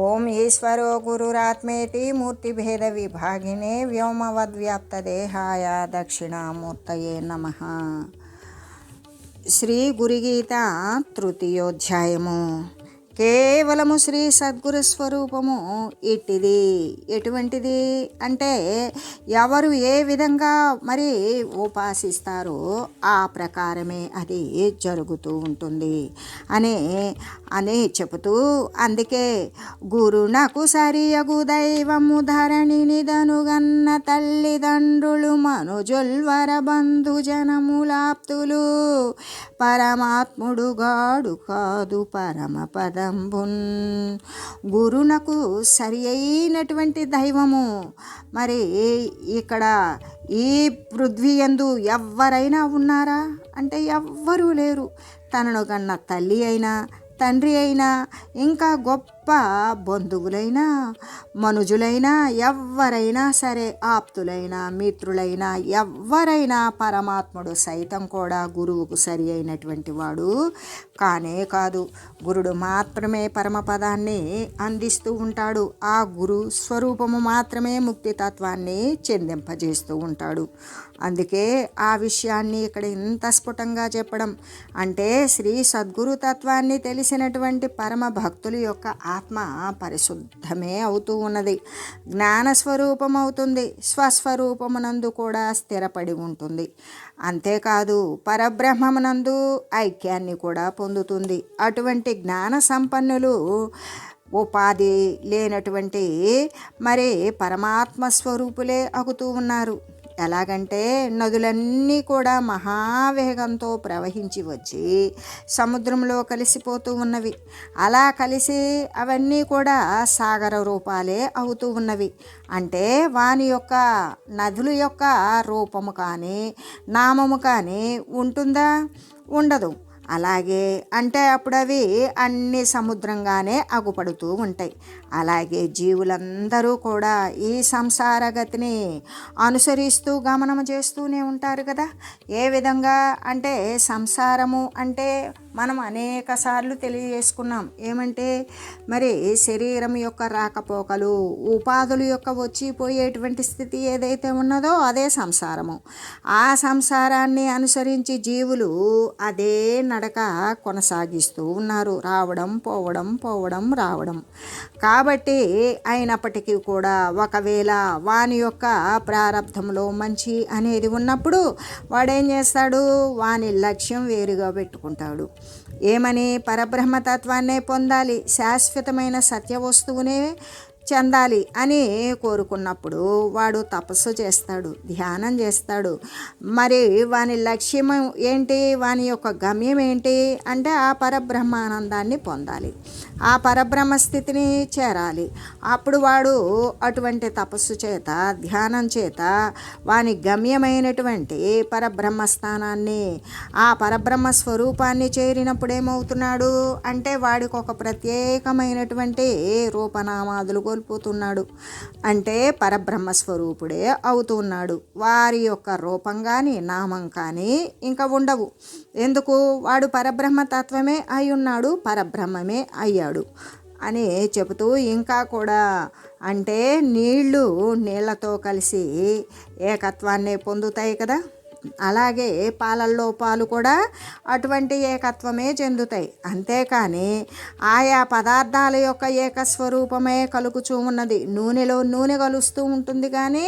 ఓం ఈశ్వరో గురురాత్మేతి మూర్తిభేద విభాగినే వ్యోమవద్వ్యాప్తదేహాయ దక్షిణామూర్తయే నమ శ్రీ గురుగీత తృతీయోధ్యాయము కేవలము శ్రీ సద్గురు స్వరూపము ఇట్టిది ఎటువంటిది? అంటే ఎవరు ఏ విధంగా మరి ఉపాసిస్తారో ఆ ప్రకారమే అది జరుగుతూ ఉంటుంది అనే అని చెబుతూ అందుకే గురునకు సరియగు దైవము ధరణిని దనుగన్న తల్లిదండ్రులు మనుజుల్వర బంధుజనములాప్తులు పరమాత్ముడు గాడు కాదు పరమ పదంబున్ గురునకు సరి అయినటువంటి దైవము. మరి ఇక్కడ ఈ పృథ్వీ ఎందు ఎవ్వరైనా ఉన్నారా? అంటే ఎవ్వరూ లేరు. తనను కన్న తల్లి అయినా తండ్రి అయినా ఇంకా గొప్ప బంధువులైనా మనుజులైనా ఎవరైనా సరే ఆప్తులైనా మిత్రులైనా ఎవరైనా పరమాత్ముడు సైతం కూడా గురువుకు సరి అయినటువంటి వాడు కానే కాదు. గురుడు మాత్రమే పరమపదాన్ని అందిస్తూ ఉంటాడు. ఆ గురు స్వరూపము మాత్రమే ముక్తితత్వాన్ని చెందింపజేస్తూ ఉంటాడు. అందుకే ఆ విషయాన్ని ఇక్కడ ఇంత స్ఫుటంగా చెప్పడం అంటే శ్రీ సద్గురు తత్వాన్ని తెలిసినటువంటి పరమ భక్తుల యొక్క ఆత్మ పరిశుద్ధమే అవుతూ ఉన్నది. జ్ఞానస్వరూపం అవుతుంది స్వస్వరూపమునందు కూడా స్థిరపడి ఉంటుంది. అంతేకాదు పరబ్రహ్మమునందు ఐక్యాన్ని కూడా పొందుతుంది. అటువంటి జ్ఞాన సంపన్నులు ఉపాధి లేనటువంటి మరి పరమాత్మ స్వరూపులే అగుతూ ఉన్నారు. ఎలాగంటే నదులన్నీ కూడా మహావేగంతో ప్రవహించి వచ్చి సముద్రంలో కలిసిపోతూ ఉన్నవి. అలా కలిసి అవన్నీ కూడా సాగర రూపాలే అవుతూ ఉన్నవి. అంటే వాని యొక్క నదుల యొక్క రూపము కానీ నామము కానీ ఉంటుందా? ఉండదు. అలాగే అంటే అప్పుడు అవి అన్ని సముద్రంగానే అగుపడుతూ ఉంటాయి. అలాగే జీవులందరూ కూడా ఈ సంసారగతిని అనుసరిస్తూ గమనం చేస్తూనే ఉంటారు కదా. ఏ విధంగా అంటే సంసారము అంటే మనం అనేక సార్లు తెలియజేసుకున్నాం. ఏమంటే మరి శరీరం యొక్క రాకపోకలు ఉపాధుల యొక్క వచ్చిపోయేటువంటి స్థితి ఏదైతే ఉన్నదో అదే సంసారము. ఆ సంసారాన్ని అనుసరించి జీవులు అదే నడక కొనసాగిస్తూ ఉన్నారు. రావడం పోవడం పోవడం రావడం. కా కాబట్టి అయినప్పటికీ కూడా ఒకవేళ వాని యొక్క ప్రారంధంలో మంచి అనేది ఉన్నప్పుడు వాడేం చేస్తాడు? వాని లక్ష్యం వేరుగా పెట్టుకుంటాడు. ఏమని పరబ్రహ్మతత్వాన్నే పొందాలి. శాశ్వతమైన సత్య వస్తువునే చెందాలి అని కోరుకున్నప్పుడు వాడు తపస్సు చేస్తాడు ధ్యానం చేస్తాడు. మరి వాని లక్ష్యం ఏంటి? వాని యొక్క గమ్యం ఏంటి? అంటే ఆ పరబ్రహ్మానందాన్ని పొందాలి. ఆ పరబ్రహ్మ స్థితిని చేరాలి. అప్పుడు వాడు అటువంటి తపస్సు చేత ధ్యానం చేత వాని గమ్యమైనటువంటి పరబ్రహ్మ స్థానాన్ని ఆ పరబ్రహ్మ స్వరూపాన్ని చేరినప్పుడు ఏమవుతున్నాడు? అంటే వాడికి ఒక ప్రత్యేకమైనటువంటి రూపనామాదులు కోల్పోతున్నాడు. అంటే పరబ్రహ్మ స్వరూపుడే అవుతున్నాడు. వారి యొక్క రూపం కానీ నామం కానీ ఇంకా ఉండవు. ఎందుకు? వాడు పరబ్రహ్మ తత్వమే అయి ఉన్నాడు పరబ్రహ్మమే అయ్యాడు అని చెబుతూ ఇంకా కూడా అంటే నీళ్ళు నీళ్ళతో కలిసి ఏకత్వాన్ని పొందుతాయి కదా. అలాగే పాలల్లో పాలు కూడా అటువంటి ఏకత్వమే చెందుతాయి. అంతేకాని ఆయా పదార్థాల యొక్క ఏకస్వరూపమే కలుగుచూ ఉన్నది. నూనెలో నూనె కలుస్తూ ఉంటుంది కానీ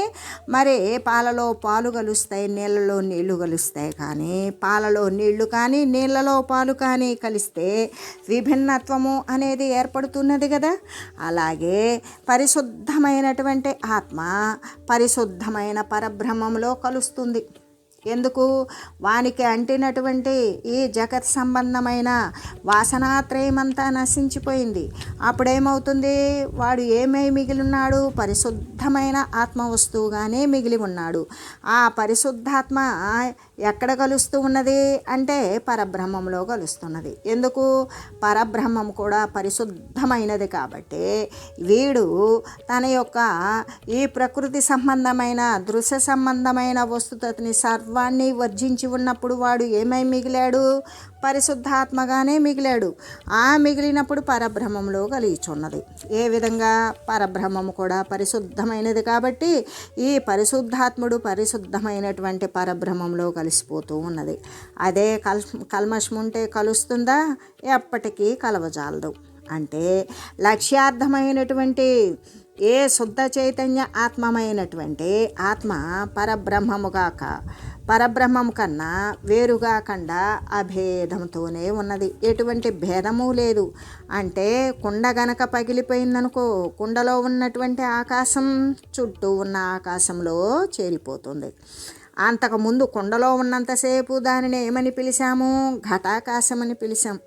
మరి పాలలో పాలు కలుస్తాయి నీళ్ళలో నీళ్ళు కలుస్తాయి కానీ పాలలో నీళ్ళు కానీ నీళ్ళలో పాలు కానీ కలిస్తే విభిన్నత్వము అనేది ఏర్పడుతున్నది కదా. అలాగే పరిశుద్ధమైనటువంటి ఆత్మ పరిశుద్ధమైన పరబ్రహ్మంలో కలుస్తుంది. ఎందుకు? వానికి అంటినటువంటి ఈ జగత్ సంబంధమైన వాసనాత్రయమంతా నశించిపోయింది. అప్పుడేమవుతుంది? వాడు ఏమై మిగిలి ఉన్నాడు పరిశుద్ధమైన ఆత్మ వస్తువుగానే మిగిలి ఉన్నాడు. ఆ పరిశుద్ధాత్మ ఎక్కడ కలుస్తూ ఉన్నది? అంటే పరబ్రహ్మంలో కలుస్తున్నది. ఎందుకు? పరబ్రహ్మం కూడా పరిశుద్ధమైనది కాబట్టి వీడు తన యొక్క ఈ ప్రకృతి సంబంధమైన దృశ్య సంబంధమైన వస్తుతని సర్వాన్ని వర్జించి ఉన్నప్పుడు వాడు ఏమై మిగిలాడు? పరిశుద్ధాత్మగానే మిగిలాడు. ఆ మిగిలినప్పుడు పరబ్రహ్మంలో కలిగిచున్నది ఏ విధంగా? పరబ్రహ్మము కూడా పరిశుద్ధమైనది కాబట్టి ఈ పరిశుద్ధాత్ముడు పరిశుద్ధమైనటువంటి పరబ్రహ్మంలో కలిసిపోతూ ఉన్నది. అదే కల్ కల్మషం ఉంటే కలుస్తుందా? ఎప్పటికీ కలవజాలదు. అంటే లక్ష్యార్థమైనటువంటి ఏ శుద్ధ చైతన్య ఆత్మమైనటువంటి ఆత్మ పరబ్రహ్మముగాక పరబ్రహ్మం కన్నా వేరుగాకుండా అభేదంతోనే ఉన్నది. ఎటువంటి భేదము లేదు. అంటే కుండ గనక పగిలిపోయిందనుకో కుండలో ఉన్నటువంటి ఆకాశం చుట్టూ ఉన్న ఆకాశంలో చేరిపోతుంది. అంతకుముందు కుండలో ఉన్నంతసేపు దానిని ఏమని పిలిచాము? ఘటాకాశం అని పిలిచాం.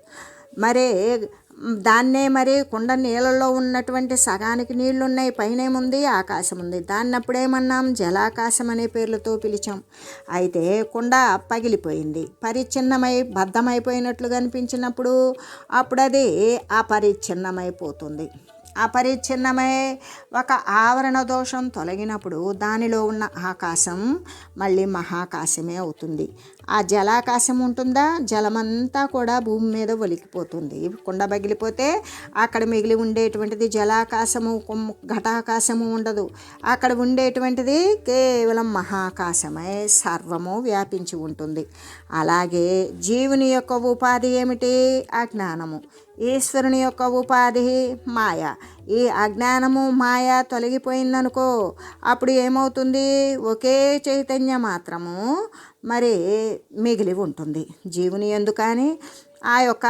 మరే దాన్నే మరి కుండ నీళ్ళలో ఉన్నటువంటి సగానికి నీళ్ళు ఉన్నాయి పైనేముంది ఆకాశం ఉంది. దాన్ని అప్పుడేమన్నాం జలాకాశం అనే పేర్లతో పిలిచాం. అయితే కుండ పగిలిపోయింది. పరిచ్ఛిన్నమై బద్ధమైపోయినట్లు కనిపించినప్పుడు అప్పుడు అది అపరిచ్ఛిన్నమైపోతుంది. అపరిచ్ఛిన్నమై. ఒక ఆవరణ దోషం తొలగినప్పుడు దానిలో ఉన్న ఆకాశం మళ్ళీ మహాకాశమే అవుతుంది. ఆ జలాకాశం ఉంటుందా? జలమంతా కూడా భూమి మీద ఒలికిపోతుంది. కుండ పగిలిపోతే అక్కడ మిగిలి ఉండేటువంటిది జలాకాశము ఘటాకాశము ఉండదు. అక్కడ ఉండేటువంటిది కేవలం మహాకాశమే సర్వము వ్యాపించి ఉంటుంది. అలాగే జీవుని యొక్క ఉపాధి ఏమిటి? అజ్ఞానము. ఈశ్వరుని యొక్క ఉపాధి మాయ. ఈ అజ్ఞానము మాయ తొలగిపోయిందనుకో అప్పుడు ఏమవుతుంది? ఒకే చైతన్య మాత్రము మరి మిగిలి ఉంటుంది. జీవుని ఎందుకని ఆ యొక్క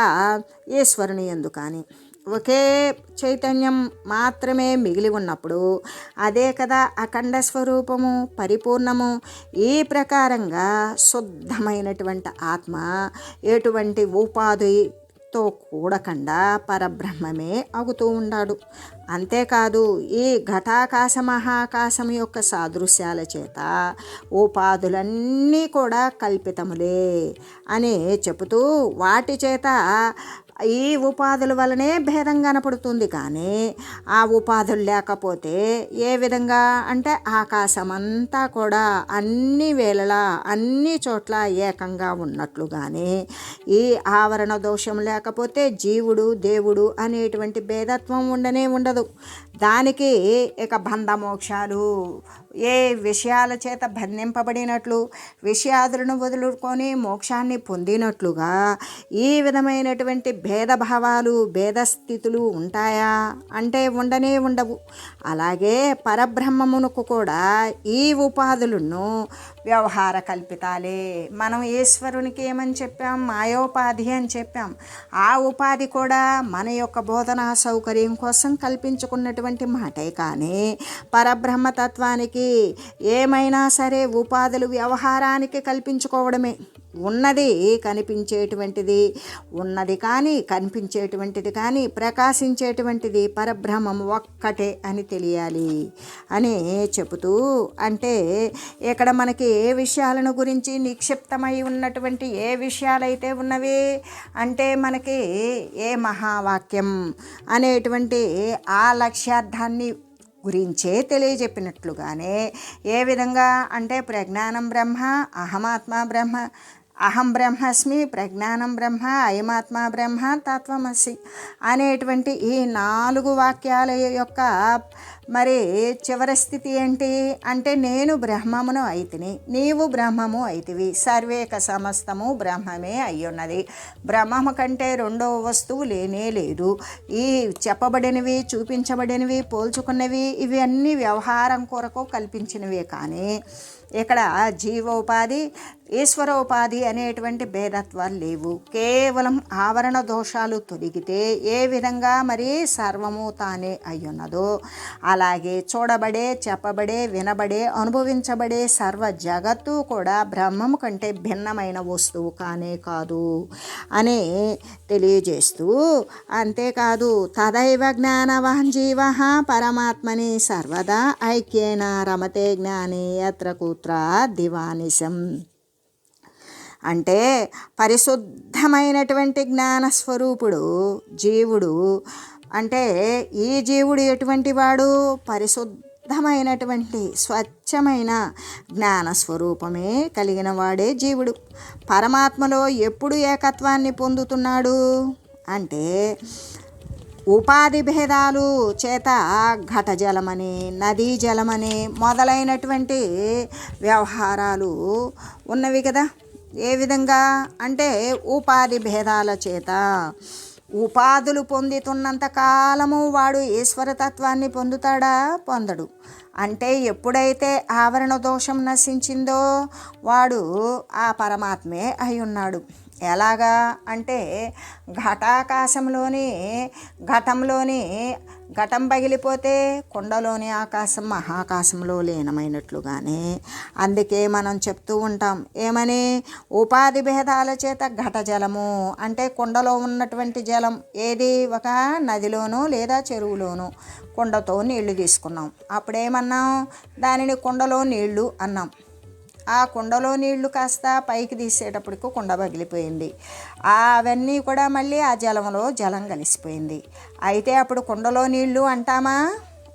ఈశ్వరుని ఎందుకని ఒకే చైతన్యం మాత్రమే మిగిలి ఉన్నప్పుడు అదే కదా అఖండ స్వరూపము పరిపూర్ణము. ఈ ప్రకారంగా శుద్ధమైనటువంటి ఆత్మ ఎటువంటి ఉపాధి తో కూడకుండా పరబ్రహ్మమే అగుతూ ఉన్నాడు అంతేకాదు ఈ ఘటాకాశ మహాకాశం యొక్క సాదృశ్యాల చేత ఉపాధులన్నీ కూడా కల్పితములే అని చెబుతూ వాటి చేత ఈ ఉపాధుల వలనే భేదం కనపడుతుంది కానీ ఆ ఉపాధులు లేకపోతే ఏ విధంగా? అంటే ఆకాశం అంతా కూడా అన్ని వేళలా అన్ని చోట్ల ఏకంగా ఉన్నట్లుగానే ఈ ఆవరణ దోషం లేకపోతే జీవుడు దేవుడు అనేటువంటి భేదత్వం ఉండనే ఉండదు. దానికి ఇక బంధమోక్షాలు ఏ విషయాల చేత బంధింపబడినట్లు విషయాదులను వదులుకొని మోక్షాన్ని పొందినట్లుగా ఈ విధమైనటువంటి భేదభావాలు భేదస్థితులు ఉంటాయా? అంటే ఉండనే ఉండవు. అలాగే పరబ్రహ్మమునకు కూడా ఈ ఉపాధులను వ్యవహార కల్పితాలే. మనం ఈశ్వరునికి ఏమని చెప్పాం? మాయోపాధి అని చెప్పాం. ఆ ఉపాధి కూడా మన యొక్క బోధనా సౌకర్యం కోసం కల్పించుకున్నటువంటి మాటే కానీ. పరబ్రహ్మతత్వానికి ఏమైనా సరే ఉపాధులు వ్యవహారానికి కల్పించుకోవడమే. ఉన్నది కనిపించేటువంటిది. ఉన్నది కానీ కనిపించేటువంటిది కానీ ప్రకాశించేటువంటిది పరబ్రహ్మం ఒక్కటే అని తెలియాలి. అని చెబుతూ అంటే ఇక్కడ మనకి ఏ విషయాలను గురించి నిక్షిప్తమై ఉన్నటువంటి ఏ విషయాలైతే ఉన్నవి అంటే మనకి ఏ మహావాక్యం అనేటువంటి ఆ లక్ష్యార్థాన్ని గురించే తెలియజెప్పినట్లుగానే ఏ విధంగా అంటే ప్రజ్ఞానం బ్రహ్మ అహమాత్మ బ్రహ్మ అహం బ్రహ్మస్మి ప్రజ్ఞానం బ్రహ్మ అయమాత్మ బ్రహ్మ తత్వమసి అనేటువంటి ఈ నాలుగు వాక్యాల యొక్క మరి చివరి స్థితి ఏంటి? అంటే నేను బ్రహ్మమును అయితిని నీవు బ్రహ్మము అయితివి సర్వేక సమస్తము బ్రహ్మమే అయ్యున్నది. బ్రహ్మము కంటే రెండవ వస్తువు లేనే లేదు. ఈ చెప్పబడినవి చూపించబడినవి పోల్చుకున్నవి ఇవన్నీ వ్యవహారం కొరకు కల్పించినవే కానీ ఇక్కడ జీవోపాధి ఈశ్వరోపాధి అనేటువంటి భేదత్వాలు లేవు. కేవలం ఆవరణ దోషాలు తొలగితే ఏ విధంగా మరి సర్వము తానే అయ్యున్నదో. అలాగే చూడబడే చెప్పబడే వినబడే అనుభవించబడే సర్వ జగత్తు కూడా బ్రహ్మము కంటే భిన్నమైన వస్తువు కానే కాదు అని తెలియజేస్తూ అంతేకాదు తదైవ జ్ఞానవాన్ జీవ పరమాత్మని సర్వదా ఐక్యేన రమతే జ్ఞాని యత్ర కూత్ర దివానిశం. అంటే పరిశుద్ధమైనటువంటి జ్ఞానస్వరూపుడు జీవుడు. అంటే ఈ జీవుడు ఎటువంటి వాడు? పరిశుద్ధమైనటువంటి స్వచ్ఛమైన జ్ఞాన స్వరూపమే కలిగిన వాడే జీవుడు. పరమాత్మలో ఎప్పుడు ఏకత్వాన్ని పొందుతున్నాడు? అంటే ఉపాధి భేదాలు చేత ఘట జలమని నదీ జలమని మొదలైనటువంటి వ్యవహారాలు ఉన్నవి కదా. ఏ విధంగా? అంటే ఉపాధి భేదాల చేత ఉపాధులు పొందుతున్నంత కాలము వాడు ఈశ్వరతత్వాన్ని పొందుతాడా? పొందడు. అంటే ఎప్పుడైతే ఆవరణ దోషం నశించిందో వాడు ఆ పరమాత్మే అయి ఉన్నాడు. ఎలాగా అంటే ఘటాకాశంలోని ఘటంలోని ఘటం పగిలిపోతే కుండలోని ఆకాశం మహాకాశంలో లీనమైనట్లుగానే అందుకే మనం చెప్తూ ఉంటాం ఏమని? ఉపాధి భేదాల చేత ఘట జలము అంటే కుండలో ఉన్నటువంటి జలం ఏది? ఒక నదిలోనో లేదా చెరువులోనో కుండతో నీళ్ళు తీసుకున్నాం. అప్పుడేమన్నాం? దానిని కుండలో నీళ్ళు అన్నాం. ఆ కుండలో నీళ్ళు కాస్త పైకి తీసేటప్పటికి కుండ పగిలిపోయింది. అవన్నీ కూడా మళ్ళీ ఆ జలంలో జలం కలిసిపోయింది. అయితే అప్పుడు కుండలో నీళ్ళు అంటామా?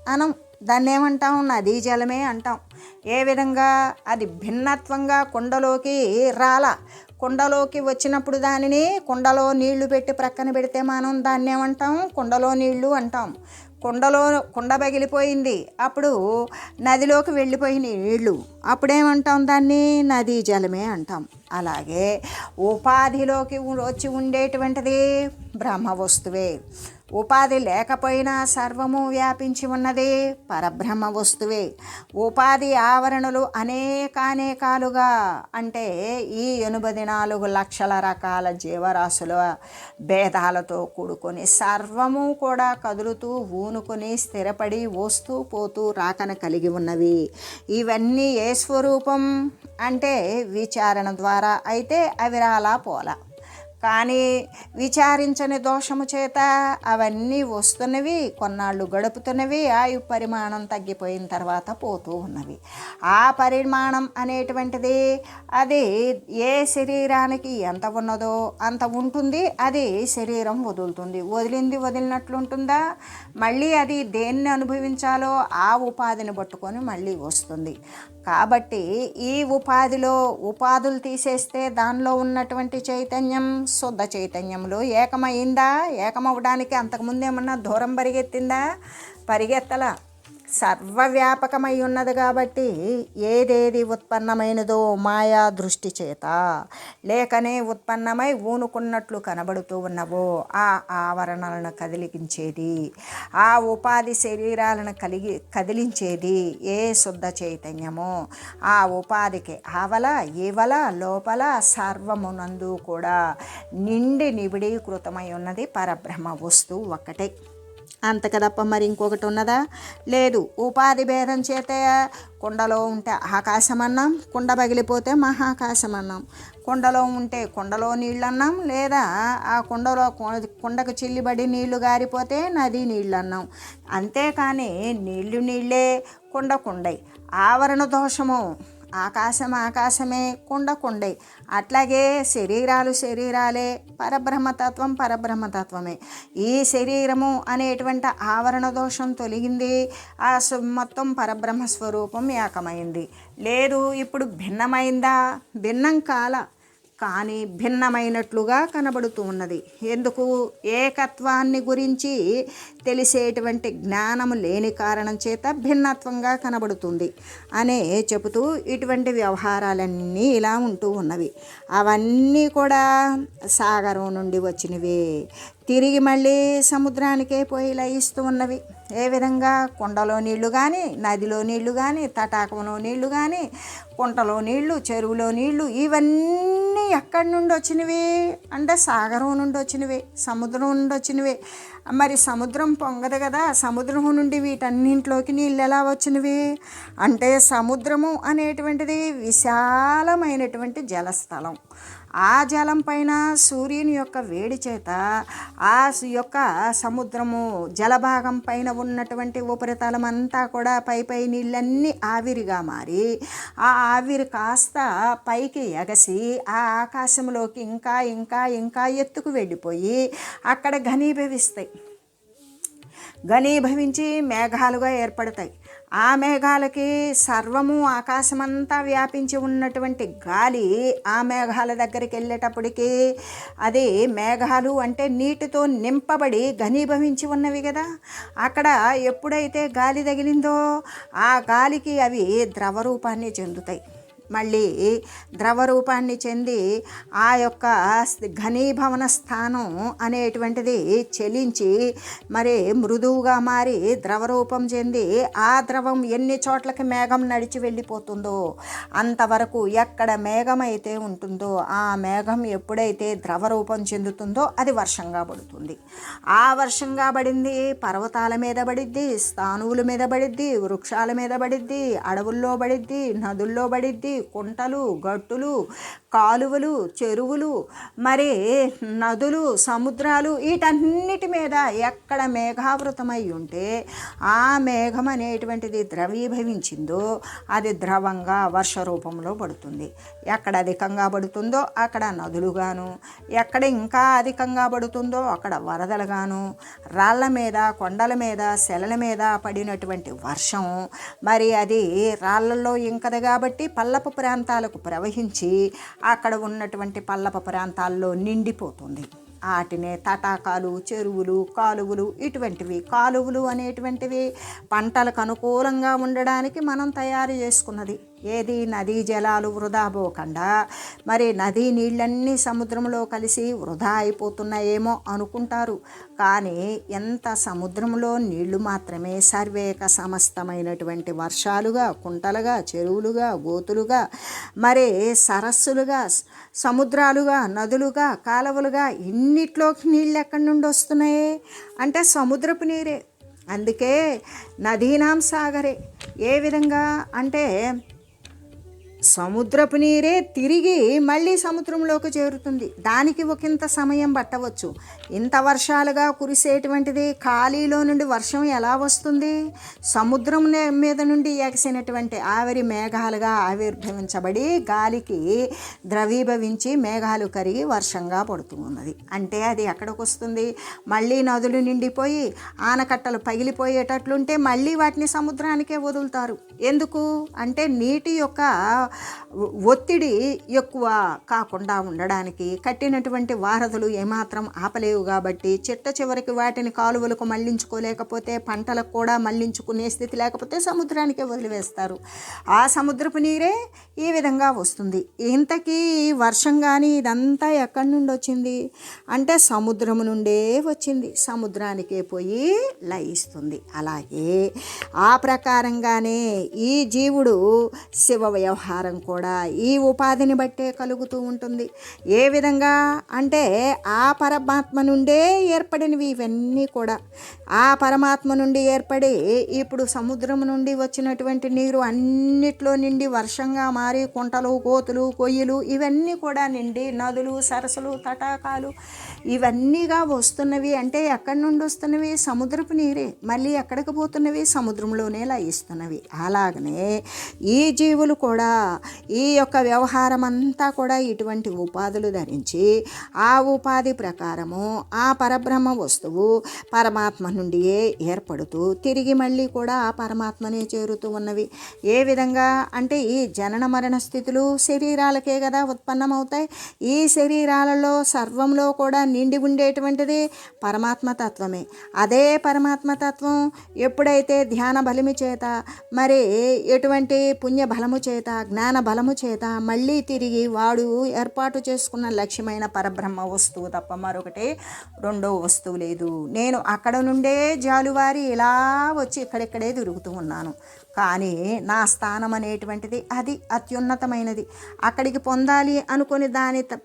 అనం దాన్ని ఏమంటాం నదీ జలమే అంటాం. ఏ విధంగా? అది భిన్నత్వంగా కుండలోకి రాల. కుండలోకి వచ్చినప్పుడు దానిని కుండలో నీళ్ళు పెట్టి ప్రక్కన పెడితే మనం దాన్ని ఏమంటాం కుండలో నీళ్ళు అంటాం. కుండలో కుండ పగిలిపోయింది. అప్పుడు నదిలోకి వెళ్ళిపోయిన నీళ్ళు అప్పుడేమంటాం దాన్ని? నదీ జలమే అంటాం. అలాగే ఉపాధిలోకి వచ్చి ఉండేటువంటిది బ్రహ్మ వస్తువే ఉపాధి లేకపోయినా సర్వము వ్యాపించి ఉన్నది పరబ్రహ్మ వస్తువే. ఉపాధి ఆవరణలు అనేకానేకాలుగా అంటే ఈ ఎనభై నాలుగు లక్షల రకాల జీవరాశుల భేదాలతో కూడుకొని సర్వము కూడా కదులుతూ ఊనుకొని స్థిరపడి వస్తూ పోతూ రాకన కలిగి ఉన్నవి. ఇవన్నీ ఏ స్వరూపం? అంటే విచారణ ద్వారా అయితే అవిరాలా పోలా. కానీ విచారించని దోషము చేత అవన్నీ వస్తున్నవి కొన్నాళ్ళు గడుపుతున్నవి ఆయు పరిమాణం తగ్గిపోయిన తర్వాత పోతూ ఉన్నవి. ఆ పరిమాణం అనేటువంటిది అది ఏ శరీరానికి ఎంత ఉన్నదో అంత ఉంటుంది అది శరీరం వదులుతుంది. వదిలింది వదిలినట్లు ఉంటుందా మళ్ళీ అది దేన్ని అనుభవించాలో ఆ ఉపాధిని పట్టుకొని మళ్ళీ వస్తుంది. కాబట్టి ఈ ఉపాధిలో ఉపాధులు తీసేస్తే దానిలో ఉన్నటువంటి చైతన్యం శుద్ధ చైతన్యంలో ఏకమైందా ఏకమవడానికి అంతకుముందు ఏమన్నా దూరం పరిగెత్తిందా? పరిగెత్తలా. సర్వవ్యాపకమై ఉన్నది కాబట్టి ఏదేది ఉత్పన్నమైనదో మాయా దృష్టి చేత. లేకనే ఉత్పన్నమై ఊనుకున్నట్లు కనబడుతూ ఉన్నవో ఆ ఆవరణలను కదిలించేది. ఆ ఉపాధి శరీరాలను కలిగి కదిలించేది ఏ శుద్ధ చైతన్యమో. ఆ ఉపాధికి ఆవల ఈవల లోపల సర్వమునందు కూడా నిండి నిబిడీకృతమై ఉన్నది పరబ్రహ్మ వస్తువు ఒక్కటే. అంత కదప్ప మరి ఇంకొకటి ఉన్నదా? లేదు ఉపాధి భేదం చేతే కుండలో ఉంటే ఆకాశం అన్నాం కుండ పగిలిపోతే మహాకాశం అన్నాం కుండలో ఉంటే కుండలో నీళ్ళు అన్నాం లేదా ఆ కుండలో కుండకు చిల్లిబడి నీళ్ళు గారిపోతే నది నీళ్ళు అన్నాం అంతేకాని నీళ్ళు నీళ్ళే కుండ కుండై. ఆవరణ దోషము. ఆకాశం ఆకాశమే కుండ కుండే. అట్లాగే శరీరాలు శరీరాలే పరబ్రహ్మతత్వం పరబ్రహ్మతత్వమే ఈ శరీరము అనేటువంటి ఆవరణ దోషం తొలగింది ఆ మొత్తం పరబ్రహ్మ స్వరూపం ఏకమైంది. లేదు ఇప్పుడు భిన్నమైందా? భిన్నం కాల. కానీ భిన్నమైనట్లుగా కనబడుతూ ఉన్నది. ఎందుకు? ఏకత్వాన్ని గురించి తెలిసేటువంటి జ్ఞానము లేని కారణం చేత భిన్నత్వంగా కనబడుతుంది అనే చెబుతూ ఇటువంటి వ్యవహారాలన్నీ ఇలా ఉంటూ ఉన్నవి. అవన్నీ కూడా సాగరం నుండి వచ్చినవే. తిరిగి మళ్ళీ సముద్రానికే పోయి లయిస్తూ ఉన్నవి. ఏ విధంగా? కొండలో నీళ్ళు కానీ నదిలో నీళ్ళు కానీ తటాకంలో నీళ్ళు కానీ కుంటలో నీళ్ళు చెరువులో నీళ్ళు ఇవన్నీ ఎక్కడి నుండి వచ్చినవి? అంటే సాగరం నుండి వచ్చినవి సముద్రం నుండి వచ్చినవి. మరి సముద్రం పొంగదు కదా. సముద్రం నుండి వీటన్నింటిలోకి నీళ్ళు ఎలా వచ్చినవి? అంటే సముద్రము అనేటువంటిది విశాలమైనటువంటి జలస్థలం. ఆ జలం పైన సూర్యుని యొక్క వేడి చేత ఆ యొక్క సముద్రము జలభాగం పైన ఉన్నటువంటి ఉపరితలం అంతా కూడా పై పై నీళ్ళన్నీ ఆవిరిగా మారి ఆ ఆవిరి కాస్త పైకి ఎగసి ఆ ఆకాశంలోకి ఇంకా ఇంకా ఇంకా ఎత్తుకు వెళ్ళిపోయి అక్కడ ఘనీభవిస్తాయి. ఘనీభవించి మేఘాలుగా ఏర్పడతాయి. ఆ మేఘాలకి సర్వము ఆకాశమంతా వ్యాపించి ఉన్నటువంటి గాలి ఆ మేఘాల దగ్గరికి వెళ్ళేటప్పటికి అది మేఘాలు అంటే నీటితో నింపబడి ఘనీభవించి ఉన్నవి కదా. అక్కడ ఎప్పుడైతే గాలి తగిలిందో ఆ గాలికి అవి ద్రవ రూపాన్ని చెందుతాయి. మళ్ళీ ద్రవ రూపాన్ని చెంది ఆ యొక్క ఘనీభవన స్థానం అనేటువంటిది చెలించి మరి మృదువుగా మారి ద్రవరూపం చెంది ఆ ద్రవం ఎన్ని చోట్లకి మేఘం నడిచి వెళ్ళిపోతుందో అంతవరకు ఎక్కడ మేఘం అయితే ఉంటుందో ఆ మేఘం ఎప్పుడైతే ద్రవ రూపం చెందుతుందో అది వర్షంగా పడుతుంది. ఆ వర్షంగా పడింది పర్వతాల మీద పడిద్ది స్థానువుల మీద పడిద్ది వృక్షాల మీద పడిద్ది అడవుల్లో పడిద్ది నదుల్లో పడిద్ది కుంటలు గట్టులు కాలువలు చెరువులు మరి నదులు సముద్రాలు వీటన్నిటి మీద ఎక్కడ మేఘావృతమై ఉంటే ఆ మేఘం అనేటువంటిది ద్రవీభవించిందో అది ద్రవంగా వర్ష రూపంలో పడుతుంది. ఎక్కడ అధికంగా పడుతుందో అక్కడ నదులుగాను ఎక్కడ ఇంకా అధికంగా పడుతుందో అక్కడ వరదలుగాను రాళ్ళ మీద కొండల మీద శెలల మీద పడినటువంటి వర్షం మరి అది రాళ్ళల్లో ఇంకది కాబట్టి పల్లపు ప్రాంతాలకు ప్రవహించి అక్కడ ఉన్నటువంటి పల్లపు ప్రాంతాల్లో నిండిపోతుంది. వాటినే తటాకాలు చెరువులు కాలువలు ఇటువంటివి కాలువలు అనేటువంటివి పంటలకు అనుకూలంగా ఉండడానికి మనం తయారు చేసుకున్నది. ఏది నదీ జలాలు వృధా పోకుండా మరి నదీ నీళ్ళన్నీ సముద్రంలో కలిసి వృధా అయిపోతున్నాయేమో అనుకుంటారు. కానీ ఎంత సముద్రంలో నీళ్ళు మాత్రమే సర్వేక సమస్తమైనటువంటి వర్షాలుగా కుంటలుగా చెరువులుగా గోతులుగా మరి సరస్సులుగా సముద్రాలుగా నదులుగా కాలువలుగా ఇన్నిట్లోకి నీళ్ళు ఎక్కడి నుండి వస్తున్నాయి? అంటే సముద్రపు నీరే. అందుకే నదీనాం సాగరే. ఏ విధంగా? అంటే సముద్రపు నీరే తిరిగి మళ్ళీ సముద్రంలోకి చేరుతుంది. దానికి ఒకంత సమయం పట్టవచ్చు. ఇంత వర్షాలుగా కురిసేటువంటిది ఖాళీలో నుండి వర్షం ఎలా వస్తుంది? సముద్రం మీద నుండి ఎగసినటువంటి ఆవిరి మేఘాలుగా ఆవిర్భవించబడి గాలికి ద్రవీభవించి మేఘాలు కరిగి వర్షంగా పడుతూ ఉన్నది. అంటే అది ఎక్కడికి వస్తుంది మళ్ళీ నదులు నిండిపోయి ఆనకట్టలు పగిలిపోయేటట్లుంటే మళ్ళీ వాటిని సముద్రానికే వదులుతారు. ఎందుకు? అంటే నీటి యొక్క ఒత్తిడి ఎక్కువ కాకుండా ఉండడానికి కట్టినటువంటి వారధులు ఏమాత్రం ఆపలేవు కాబట్టి చిట్ట చివరికి వాటిని కాలువలకు మళ్ళించుకోలేకపోతే పంటలకు కూడా మళ్ళించుకునే స్థితి లేకపోతే సముద్రానికే వదిలివేస్తారు. ఆ సముద్రపు నీరే ఈ విధంగా వస్తుంది. ఇంతకీ ఈ వర్షం కానీ ఇదంతా ఎక్కడి నుండి వచ్చింది? అంటే సముద్రము నుండే వచ్చింది. సముద్రానికే పోయి లయిస్తుంది. అలాగే ఆ ప్రకారంగానే ఈ జీవుడు శివ వ్యవహారం కూడా ఈ ఉపాధిని బట్టే కలుగుతూ ఉంటుంది. ఏ విధంగా అంటే ఆ పరమాత్మ నుండే ఏర్పడినవి ఇవన్నీ కూడా. ఆ పరమాత్మ నుండి ఏర్పడి ఇప్పుడు సముద్రం నుండి వచ్చినటువంటి నీరు అన్నిట్లో నిండి వర్షంగా మారి కుంటలు కోతులు కొయ్యలు ఇవన్నీ కూడా నిండి నదులు సరస్సులు తటాకాలు ఇవన్నీగా వస్తున్నవి. అంటే ఎక్కడి నుండి వస్తున్నవి? సముద్రపు నీరే. మళ్ళీ ఎక్కడికి పోతున్నవి? సముద్రంలోనే లయిస్తున్నవి. అలాగనే ఈ జీవులు కూడా ఈ యొక్క వ్యవహారం అంతా కూడా ఇటువంటి ఉపాధులు ధరించి ఆ ఉపాధి ప్రకారము ఆ పరబ్రహ్మ వస్తువు పరమాత్మ నుండియే ఏర్పడుతూ తిరిగి మళ్ళీ కూడా ఆ పరమాత్మనే చేరుతూ ఉన్నవి. ఏ విధంగా అంటే ఈ జనన మరణ స్థితులు శరీరాలకే కదా ఉత్పన్నమవుతాయి. ఈ శరీరాలలో సర్వంలో కూడా నిండి ఉండేటువంటిది పరమాత్మ తత్వమే. అదే పరమాత్మ తత్వం ఎప్పుడైతే ధ్యాన బలము చేత మరి ఎటువంటి పుణ్య బలము చేత జ్ఞాన బలము చేత మళ్ళీ తిరిగి వాడు ఏర్పాటు చేసుకున్న లక్ష్యమైన పరబ్రహ్మ వస్తువు తప్ప మరొకటి రెండో వస్తువు లేదు. నేను అక్కడ నుండే జాలువారి ఇలా వచ్చి ఇక్కడెక్కడే తిరుగుతూ ఉన్నాను. కానీ నా స్థానం అనేటువంటిది అది అత్యున్నతమైనది. అక్కడికి పొందాలి అనుకుని దాని త-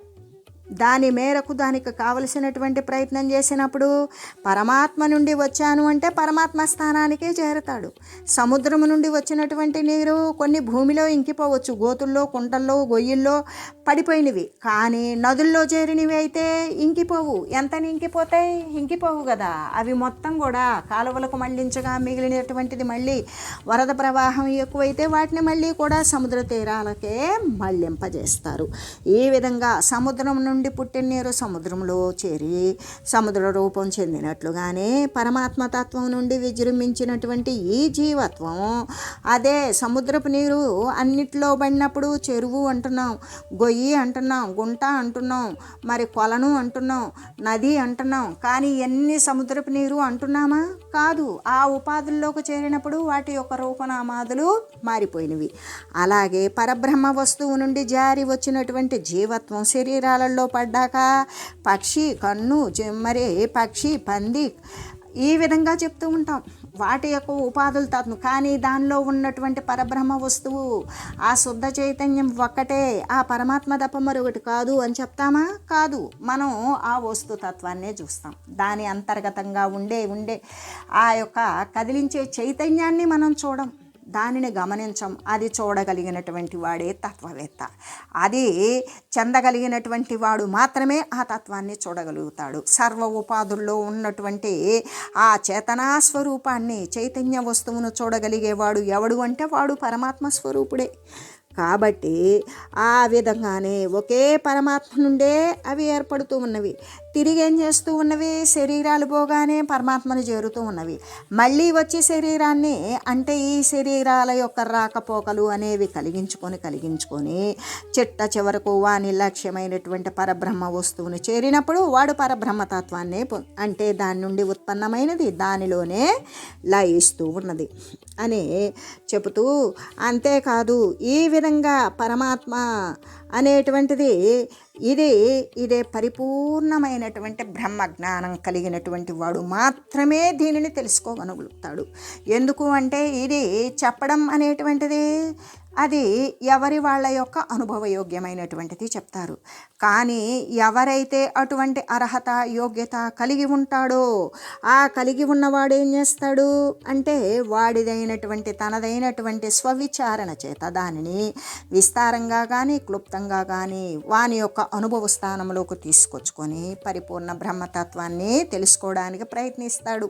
దాని మేరకు దానికి కావలసినటువంటి ప్రయత్నం చేసినప్పుడు పరమాత్మ నుండి వచ్చాను అంటే పరమాత్మ స్థానానికే చేరతాడు. సముద్రం నుండి వచ్చినటువంటి నీరు కొన్ని భూమిలో ఇంకిపోవచ్చు. గోతుల్లో కుంటల్లో గొయ్యిల్లో పడిపోయినవి. కానీ నదుల్లో చేరినవి అయితే ఇంకిపోవు. ఎంత ఇంకిపోతాయి ఇంకిపోవు కదా. అవి మొత్తం కూడా కాలువలకు మళ్ళించగా మిగిలినటువంటిది మళ్ళీ వరద ప్రవాహం ఎక్కువైతే వాటిని మళ్ళీ కూడా సముద్ర తీరాలకే మళ్ళింపజేస్తారు ఈ విధంగా సముద్రం నుండి పుట్టిన నీరు సముద్రంలో చేరి సముద్ర రూపం చెందినట్లుగానే పరమాత్మతత్వం నుండి విజృంభించినటువంటి ఈ జీవత్వం. అదే సముద్రపు నీరు అన్నిట్లో పడినప్పుడు చెరువు అంటున్నాం గొయ్యి అంటున్నాం గుంట అంటున్నాం మరి కొలను అంటున్నాం నది అంటున్నాం. కానీ ఎన్ని సముద్రపు నీరు అంటున్నామా? కాదు ఆ ఉపాధుల్లోకి చేరినప్పుడు వాటి యొక్క రూపనామాదులు మారిపోయినవి. అలాగే పరబ్రహ్మ వస్తువు నుండి జారి వచ్చినటువంటి జీవత్వం శరీరాలలో పడ్డాక పక్షి కన్ను జ- మరి పక్షి పంది. ఈ విధంగా చెప్తూ ఉంటాం. వాటి యొక్క ఉపాధులు తత్వం కానీ దానిలో ఉన్నటువంటి పరబ్రహ్మ వస్తువు ఆ శుద్ధ చైతన్యం ఒక్కటే ఆ పరమాత్మ తప్ప మరొకటి కాదు అని చెప్తామా? కాదు. మనం ఆ వస్తుతత్వాన్నే చూస్తాం. దాని అంతర్గతంగా ఉండే ఉండే ఆ యొక్క కదిలించే చైతన్యాన్ని మనం చూడం. దానిని గమనించం. అది చూడగలిగినటువంటి వాడే తత్వవేత్త. అది చెందగలిగినటువంటి వాడు మాత్రమే ఆ తత్వాన్ని చూడగలుగుతాడు. సర్వ ఉపాధుల్లో ఉన్నటువంటి ఆ చేతనా స్వరూపాన్ని చైతన్య వస్తువును చూడగలిగేవాడు ఎవడు అంటే వాడు పరమాత్మ స్వరూపుడే కాబట్టి ఆ విధంగానే ఒకే పరమాత్మ నుండే అవి ఏర్పడుతూ ఉన్నవి. తిరిగి ఏం చేస్తూ ఉన్నవి? శరీరాలు పోగానే పరమాత్మను చేరుతూ ఉన్నవి. మళ్ళీ వచ్చి శరీరాన్ని అంటే ఈ శరీరాల యొక్క రాకపోకలు అనేవి కలిగించుకొని కలిగించుకొని చిట్ట చివరకు వాని లక్ష్యమైనటువంటి పరబ్రహ్మ వస్తువును చేరినప్పుడు వాడు పరబ్రహ్మతత్వాన్ని అంటే దాని నుండి ఉత్పన్నమైనది దానిలోనే లయిస్తూ ఉన్నది అని చెబుతూ అంతేకాదు ఈ విధంగా పరమాత్మ అనేటువంటిది ఇది ఇదే పరిపూర్ణమైనటువంటి బ్రహ్మ జ్ఞానం కలిగినటువంటి వాడు మాత్రమే దీనిని తెలుసుకోగలుగుతాడు. ఎందుకు అంటే ఇది చెప్పడం అనేటువంటిది అది ఎవరి వాళ్ళ యొక్క అనుభవయోగ్యమైనటువంటిది చెప్తారు. కానీ ఎవరైతే అటువంటి అర్హత యోగ్యత కలిగి ఉంటాడో ఆ కలిగి ఉన్నవాడు ఏం చేస్తాడు అంటే వాడిదైనటువంటి తనదైనటువంటి స్వవిచారణ చేత దానిని విస్తారంగా కానీ క్లుప్తంగా కానీ వాని యొక్క అనుభవ స్థానంలోకి తీసుకొచ్చుకొని పరిపూర్ణ బ్రహ్మతత్వాన్ని తెలుసుకోవడానికి ప్రయత్నిస్తాడు.